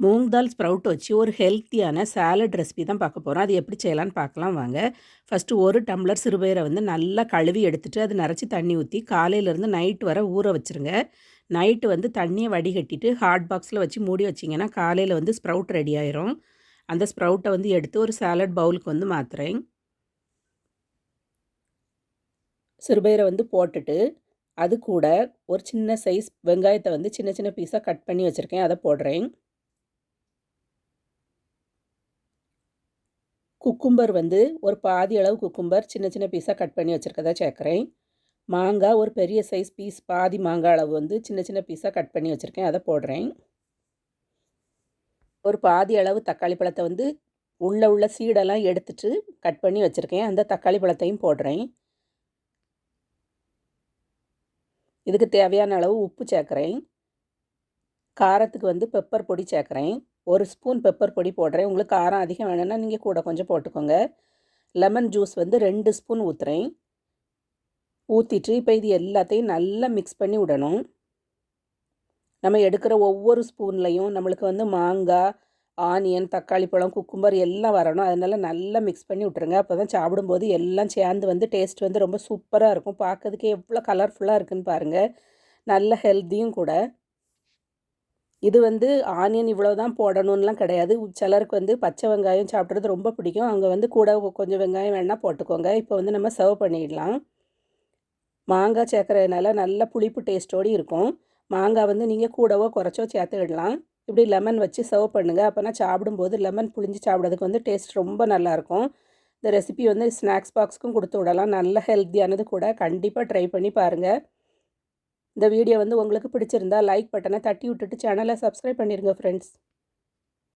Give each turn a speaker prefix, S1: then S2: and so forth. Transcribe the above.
S1: மூங் தால் sprout வச்சு ஒரு ஹெல்த்தியான சாலட் ரெசிபி தான் பார்க்க போகிறோம் அது எப்படி செய்யலான்னு பார்க்கலாம் வாங்க. ஃபஸ்ட்டு ஒரு டம்ளர் சிறுபயிரை வந்து நல்லா கழுவி எடுத்துகிட்டு அது நிறச்சி தண்ணி ஊற்றி காலையிலேருந்து நைட் வர ஊற வச்சுருங்க. நைட்டு வந்து தண்ணியை வடிகட்டிட்டு ஹாட் பாக்ஸில் வச்சு மூடி வச்சிங்கன்னா காலையில் வந்து ஸ்ப்ரவுட் ரெடி ஆயிரும். அந்த ஸ்ப்ரவுட்டை வந்து எடுத்து ஒரு சாலட் பவுலுக்கு வந்து மாற்றுறேன் சிறுபயிரை வந்து போட்டுட்டு அது கூட ஒரு சின்ன சைஸ் வெங்காயத்தை வந்து சின்ன சின்ன பீஸாக கட் பண்ணி வச்சுருக்கேன். அதை போடுறேன். குக்கும்பர் வந்து ஒரு பாதி அளவு குக்கும்பர் சின்ன சின்ன பீஸாக கட் பண்ணி வச்சுருக்கதா சேர்க்குறேன் மாங்காய் ஒரு பெரிய சைஸ் பீஸ் பாதி மாங்காய் அளவு வந்து சின்ன சின்ன பீஸாக கட் பண்ணி வச்சுருக்கேன். அதை போடுறேன். ஒரு பாதி அளவு தக்காளி பழத்தை வந்து உள்ளே உள்ள சீடெல்லாம் எடுத்துட்டு கட் பண்ணி வச்சுருக்கேன். அந்த தக்காளி பழத்தையும் போடுறேன். இதுக்கு தேவையான அளவு உப்பு சேர்க்குறேன். காரத்துக்கு வந்து பெப்பர் பொடி சேர்க்குறேன். ஒரு ஸ்பூன் பெப்பர் பொடி போடுறேன். உங்களுக்கு காரம் அதிகம் வேணும்னா நீங்கள் கூட கொஞ்சம் போட்டுக்கோங்க. லெமன் ஜூஸ் வந்து ரெண்டு ஸ்பூன் ஊற்றுறேன் ஊற்றிட்டு இப்போ இது எல்லாத்தையும் நல்லா மிக்ஸ் பண்ணி விடணும். நம்ம எடுக்கிற ஒவ்வொரு ஸ்பூன்லையும் நம்மளுக்கு வந்து மாங்காய் ஆனியன் தக்காளி பழம் குக்கும்பர் எல்லாம் வரணும். அதனால் நல்லா மிக்ஸ் பண்ணி விட்ருங்க அப்போ தான் சாப்பிடும்போது எல்லாம் சேர்ந்து வந்து டேஸ்ட் வந்து ரொம்ப சூப்பராக இருக்கும். பார்க்கறதுக்கே எவ்வளோ கலர்ஃபுல்லாக இருக்குதுன்னு பாருங்கள் நல்ல ஹெல்த்தியும் கூட. இது வந்து ஆனியன் இவ்வளோ தான் போடணும்லாம் கிடையாது. சிலருக்கு வந்து பச்சை வெங்காயம் சாப்பிட்றது ரொம்ப பிடிக்கும். அங்கே வந்து கூட கொஞ்சம் வெங்காயம் வேணால் போட்டுக்கோங்க. இப்போ வந்து நம்ம சர்வ் பண்ணிடலாம். மாங்காய் சேர்க்குறதுனால நல்ல புளிப்பு டேஸ்ட்டோடு இருக்கும். மாங்காய் வந்து நீங்கள் கூடவோ குறைச்சோ சேர்த்துக்கிடலாம். இப்படி லெமன் வச்சு சர்வ் பண்ணுங்கள் அப்போனா சாப்பிடும்போது லெமன் புளிஞ்சு சாப்பிட்றதுக்கு வந்து டேஸ்ட் ரொம்ப நல்லாயிருக்கும். இந்த ரெசிபி வந்து ஸ்நாக்ஸ் பாக்ஸுக்கும் கொடுத்து விடலாம். நல்ல ஹெல்த்தியானது கூட. கண்டிப்பாக ட்ரை பண்ணி பாருங்கள் இந்த வீடியோ வந்து உங்களுக்கு பிடிச்சிருந்தா லைக் பட்டனை தட்டி விட்டுட்டு சேனலை சப்ஸ்கிரைப் பண்ணிடுங்க ஃப்ரெண்ட்ஸ்